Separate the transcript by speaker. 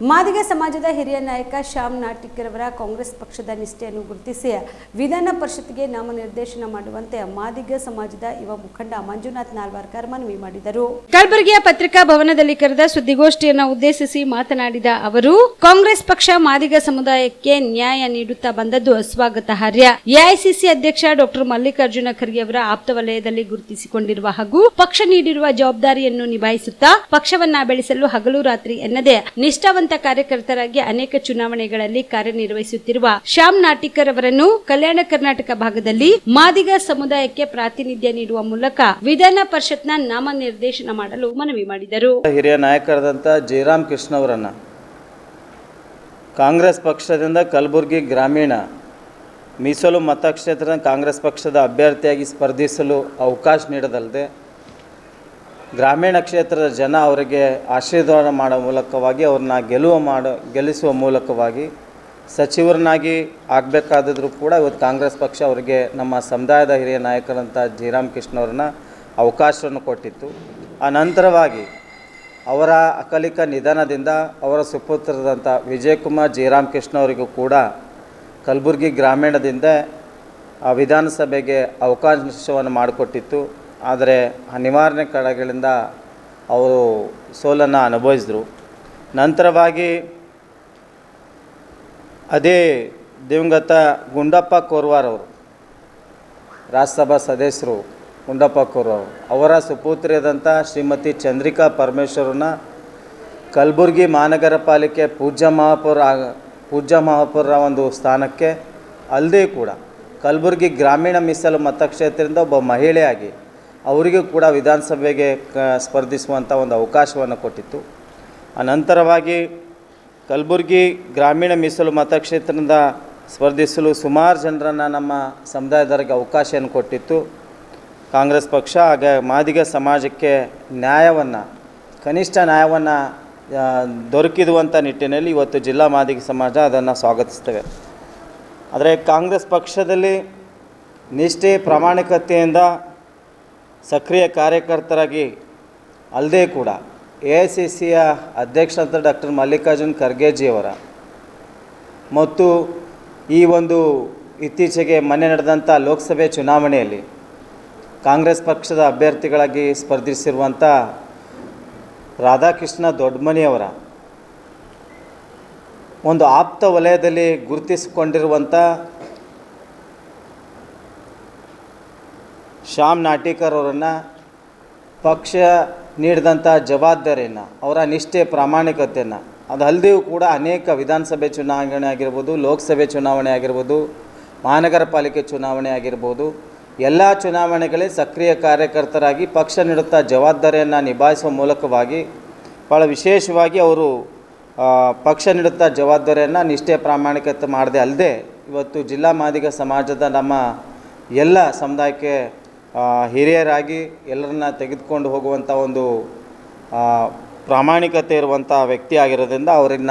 Speaker 1: ಮಾದಿಗ ಸಮಾಜದ ಹಿರಿಯ ನಾಯಕ ಶ್ಯಾಮ್ ನಾಟಿಕರವರ ಕಾಂಗ್ರೆಸ್ ಪಕ್ಷದ ನಿಷ್ಠೆಯನ್ನು ಗುರುತಿಸಿ ವಿಧಾನ ಪರಿಷತ್ಗೆ ನಾಮನಿರ್ದೇಶನ ಮಾಡುವಂತೆ ಮಾದಿಗ ಸಮಾಜದ ಯುವ ಮುಖಂಡ ಮಂಜುನಾಥ್ ನಾಲ್ವಾರ್ಕರ್ ಮನವಿ ಮಾಡಿದರು. ಕಲಬುರಗಿಯ ಪತ್ರಿಕಾ ಭವನದಲ್ಲಿ ಕರೆದ ಸುದ್ದಿಗೋಷ್ಠಿಯನ್ನು ಉದ್ದೇಶಿಸಿ ಮಾತನಾಡಿದ ಅವರು, ಕಾಂಗ್ರೆಸ್ ಪಕ್ಷ ಮಾದಿಗ ಸಮುದಾಯಕ್ಕೆ ನ್ಯಾಯ ನೀಡುತ್ತಾ ಬಂದದ್ದು ಸ್ವಾಗತಾರ್ಹ ಎಐಸಿಸಿ ಅಧ್ಯಕ್ಷ ಡಾಕ್ಟರ್ ಮಲ್ಲಿಕಾರ್ಜುನ ಖರ್ಗೆ ಅವರ ಆಪ್ತ ವಲಯದಲ್ಲಿ ಗುರುತಿಸಿಕೊಂಡಿರುವ ಹಾಗೂ ಪಕ್ಷ ನೀಡಿರುವ ಜವಾಬ್ದಾರಿಯನ್ನು ನಿಭಾಯಿಸುತ್ತಾ ಪಕ್ಷವನ್ನ ಬೆಳೆಸಲು ಹಗಲು ರಾತ್ರಿ ಎನ್ನದೆ ನಿಷ್ಠಾವಂತ ಕಾರ್ಯಕರ್ತರಾಗಿ ಅನೇಕ ಚುನಾವಣೆಗಳಲ್ಲಿ ಕಾರ್ಯನಿರ್ವಹಿಸುತ್ತಿರುವ ಶ್ಯಾಮ್ ನಾಟಿಕರ್ ಅವರನ್ನು ಕಲ್ಯಾಣ ಕರ್ನಾಟಕ ಭಾಗದಲ್ಲಿ ಮಾದಿಗ ಸಮುದಾಯಕ್ಕೆ ಪ್ರಾತಿನಿಧ್ಯ ನೀಡುವ ಮೂಲಕ ವಿಧಾನ ಪರಿಷತ್ನ ನಾಮನಿರ್ದೇಶನ ಮಾಡಲು ಮನವಿ ಮಾಡಿದರು.
Speaker 2: ಹಿರಿಯ ನಾಯಕರಾದಂಥ ಜಯರಾಮ್ ಕೃಷ್ಣ ಅವರನ್ನ ಕಾಂಗ್ರೆಸ್ ಪಕ್ಷದಿಂದ ಕಲಬುರಗಿ ಗ್ರಾಮೀಣ ಮೀಸಲು ಮತಕ್ಷೇತ್ರದ ಕಾಂಗ್ರೆಸ್ ಪಕ್ಷದ ಅಭ್ಯರ್ಥಿಯಾಗಿ ಸ್ಪರ್ಧಿಸಲು ಅವಕಾಶ ನೀಡದಲ್ಲದೆ ಗ್ರಾಮೀಣ ಕ್ಷೇತ್ರದ ಜನ ಅವರಿಗೆ ಆಶೀರ್ವಾದ ಮಾಡೋ ಮೂಲಕವಾಗಿ ಅವ್ರನ್ನ ಗೆಲುವ ಮಾಡೋ, ಗೆಲ್ಲಿಸುವ ಮೂಲಕವಾಗಿ ಸಚಿವರನ್ನಾಗಿ ಆಗಬೇಕಾದಿದ್ರೂ ಕೂಡ ಇವತ್ತು ಕಾಂಗ್ರೆಸ್ ಪಕ್ಷ ಅವರಿಗೆ ನಮ್ಮ ಸಮುದಾಯದ ಹಿರಿಯ ನಾಯಕರಂಥ ಜಯರಾಮ್ ಕೃಷ್ಣ ಅವ್ರನ್ನ ಅವಕಾಶವನ್ನು ಕೊಟ್ಟಿತ್ತು. ಆ ನಂತರವಾಗಿ ಅವರ ಅಕಲಿಕ ನಿಧನದಿಂದ ಅವರ ಸುಪುತ್ರದಂಥ ವಿಜಯಕುಮಾರ್ ಜಯರಾಮ್ ಕೃಷ್ಣ ಅವರಿಗೂ ಕೂಡ ಕಲಬುರಗಿ ಗ್ರಾಮೀಣದಿಂದ ಆ ವಿಧಾನಸಭೆಗೆ ಅವಕಾಶವನ್ನು ಮಾಡಿಕೊಟ್ಟಿತ್ತು. ಆದರೆ ಆ ನಿವಾರಣೆ ಕಡೆಗಳಿಂದ ಅವರು ಸೋಲನ್ನು ಅನುಭವಿಸಿದ್ರು. ನಂತರವಾಗಿ ಅದೇ ದಿವಂಗತ ಗುಂಡಪ್ಪ ಕೋರ್ವಾರ್ ಅವರು, ರಾಜ್ಯಸಭಾ ಸದಸ್ಯರು ಗುಂಡಪ್ಪ ಕೋರ್ವಾರ್ ಅವರ ಸುಪುತ್ರಿಯಾದಂಥ ಶ್ರೀಮತಿ ಚಂದ್ರಿಕಾ ಪರಮೇಶ್ವರನ ಕಲಬುರಗಿ ಮಹಾನಗರ ಪಾಲಿಕೆ ಪೂಜ್ಯ ಮಹಾಪೌರ ಪೂಜ್ಯ ಮಹಾಪೌರರ ಒಂದು ಸ್ಥಾನಕ್ಕೆ ಅಲ್ಲದೆ ಕೂಡ ಕಲಬುರಗಿ ಗ್ರಾಮೀಣ ಮೀಸಲು ಮತಕ್ಷೇತ್ರದಿಂದ ಒಬ್ಬ ಮಹಿಳೆಯಾಗಿ ಅವರಿಗೂ ಕೂಡ ವಿಧಾನಸಭೆಗೆ ಕ ಸ್ಪರ್ಧಿಸುವಂಥ ಒಂದು ಅವಕಾಶವನ್ನು ಕೊಟ್ಟಿತ್ತು. ಅನಂತರವಾಗಿ ಕಲಬುರಗಿ ಗ್ರಾಮೀಣ ಮೀಸಲು ಮತಕ್ಷೇತ್ರದಿಂದ ಸ್ಪರ್ಧಿಸಲು ಸುಮಾರು ಜನರನ್ನು ನಮ್ಮ ಸಮುದಾಯದವರಿಗೆ ಅವಕಾಶವನ್ನು ಕೊಟ್ಟಿತ್ತು. ಕಾಂಗ್ರೆಸ್ ಪಕ್ಷ ಆಗ ಮಾದಿಗ ಸಮಾಜಕ್ಕೆ ನ್ಯಾಯವನ್ನು, ಕನಿಷ್ಠ ನ್ಯಾಯವನ್ನು ದೊರಕಿದುವಂಥ ನಿಟ್ಟಿನಲ್ಲಿ ಇವತ್ತು ಜಿಲ್ಲಾ ಮಾದಿಗ ಸಮಾಜ ಅದನ್ನು ಸ್ವಾಗತಿಸ್ತೇವೆ ಆದರೆ ಕಾಂಗ್ರೆಸ್ ಪಕ್ಷದಲ್ಲಿ ನಿಷ್ಠೆ, ಪ್ರಾಮಾಣಿಕತೆಯಿಂದ ಸಕ್ರಿಯ ಕಾರ್ಯಕರ್ತರಾಗಿ, ಅಲ್ಲದೆ ಕೂಡ ಎ ಐ ಸಿ ಸಿಯ ಅಧ್ಯಕ್ಷರಾದ ಡಾಕ್ಟರ್ ಮಲ್ಲಿಕಾರ್ಜುನ್ ಖರ್ಗೆಜಿಯವರ ಮತ್ತು ಈ ಒಂದು ಇತ್ತೀಚೆಗೆ ಮೊನ್ನೆ ನಡೆದಂಥ ಲೋಕಸಭೆ ಚುನಾವಣೆಯಲ್ಲಿ ಕಾಂಗ್ರೆಸ್ ಪಕ್ಷದ ಅಭ್ಯರ್ಥಿಗಳಾಗಿ ಸ್ಪರ್ಧಿಸಿರುವಂಥ ರಾಧಾಕೃಷ್ಣ ದೊಡ್ಡಮನಿಯವರ ಒಂದು ಆಪ್ತ ವಲಯದಲ್ಲಿ ಗುರುತಿಸಿಕೊಂಡಿರುವಂಥ ಶ್ಯಾಮ್ ನಾಟೇಕರ್ ಅವರನ್ನು ಪಕ್ಷ ನೀಡಿದಂಥ ಜವಾಬ್ದಾರಿಯನ್ನು, ಅವರ ನಿಷ್ಠೆ ಪ್ರಾಮಾಣಿಕತೆಯನ್ನು ಅದಲ್ಲದೆಯೂ ಕೂಡ ಅನೇಕ ವಿಧಾನಸಭೆ ಚುನಾವಣೆ ಆಗಿರ್ಬೋದು, ಲೋಕಸಭೆ ಚುನಾವಣೆ ಆಗಿರ್ಬೋದು, ಮಹಾನಗರ ಪಾಲಿಕೆ ಚುನಾವಣೆ ಆಗಿರ್ಬೋದು, ಎಲ್ಲ ಚುನಾವಣೆಗಳಲ್ಲಿ ಸಕ್ರಿಯ ಕಾರ್ಯಕರ್ತರಾಗಿ ಪಕ್ಷ ನೀಡುತ್ತಾ ಜವಾಬ್ದಾರಿಯನ್ನು ನಿಭಾಯಿಸುವ ಮೂಲಕವಾಗಿ ಭಾಳ ವಿಶೇಷವಾಗಿ ಅವರು ಪಕ್ಷ ನೀಡುತ್ತಾ ಜವಾಬ್ದಾರಿಯನ್ನು, ನಿಷ್ಠೆ ಪ್ರಾಮಾಣಿಕತೆ ಮಾಡದೆ ಅಲ್ಲದೆ ಇವತ್ತು ಜಿಲ್ಲಾ ಮಾದಿಗ ಸಮಾಜದ ನಮ್ಮ ಎಲ್ಲ ಸಮುದಾಯಕ್ಕೆ ಹಿರಿಯರಾಗಿ ಎಲ್ಲರನ್ನ ತೆಗೆದುಕೊಂಡು ಹೋಗುವಂಥ ಒಂದು ಪ್ರಾಮಾಣಿಕತೆ ಇರುವಂಥ ವ್ಯಕ್ತಿ ಆಗಿರೋದ್ರಿಂದ ಅವರನ್ನ